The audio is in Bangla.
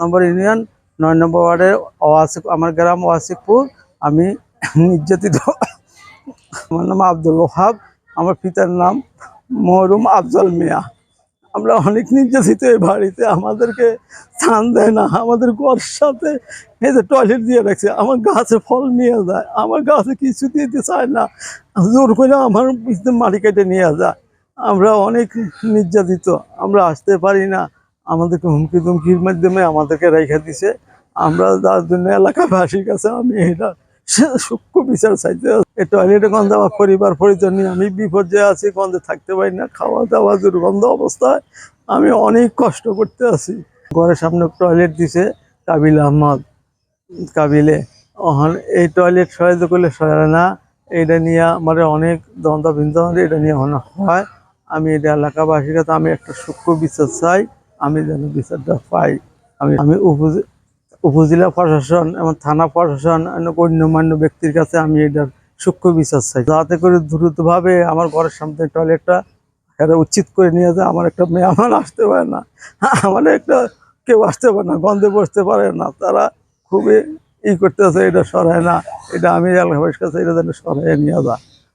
নম্বর ইউনিয়ন, নয় নম্বর ওয়ার্ডের ওয়াসিক, আমার গ্রাম ওয়াসিকপুর। আমি নির্যাতিত। আমার নাম আব্দুল ওহাব আমার পিতার নাম মহরুম আফজল মিয়া। আমরা অনেক নির্যাতিত এই বাড়িতে, আমাদেরকে স্থান দেয় না, আমাদের ঘর সাথে যে টয়লেট দিয়ে রাখছে, আমার গাছে ফল নিয়ে যায়, আমার গাছে কিছু দিতে চায় না। জোর করে আমার মাটি কেটে নিয়ে যায়। আমরা অনেক নির্যাতিত, আমরা আসতে পারি না। আমাদেরকে হুমকি ধুমকির মাধ্যমে আমাদেরকে রেখে দিছে। আমরা যার জন্য এলাকাবাসীর কাছে আমি এটা সূক্ষ্ম বিচার চাইতে এই টয়লেটে গন্ধ আমার পরিবার পরিজন নিয়ে আমি বিপর্যয়ে আছি, গন্ধে থাকতে পারি না, খাওয়া দাওয়া, দুর্গন্ধ অবস্থায় আমি অনেক কষ্ট করতে আছি। ঘরের সামনে টয়লেট দিছে কাবিল আহমদ। কাবিলে ওখানে এই টয়লেট সহায়তা করলে সরে না, এটা নিয়ে আমার অনেক দ্বন্দ্ব বিন্দু এটা নিয়ে হয়। আমি এটা এলাকাবাসীর কাছে আমি একটা সূক্ষ্ম বিচার চাই। আমি যেন বিচারটা পাই। আমি আমি উপজে- উপজেলা প্রশাসন এবং থানা প্রশাসন গণ্যমান্য ব্যক্তির কাছে আমি এটার সূক্ষ্ম বিচার চাই। যাতে করে দ্রুতভাবে আমার ঘরের সামনে টয়লেটটা এটা উচিত করে নিয়ে যায়। আমার একটা মেয়ে আমার আসতে পারে না। আমার একটা কেউ আসতে পারে না, গন্ধে বসতে পারে না। তারা খুবই ই করতেছে, এটা সরায় না। এটা আমি এলাকাবাসীর কাছে এটা যেন সরাই নিয়ে যায়।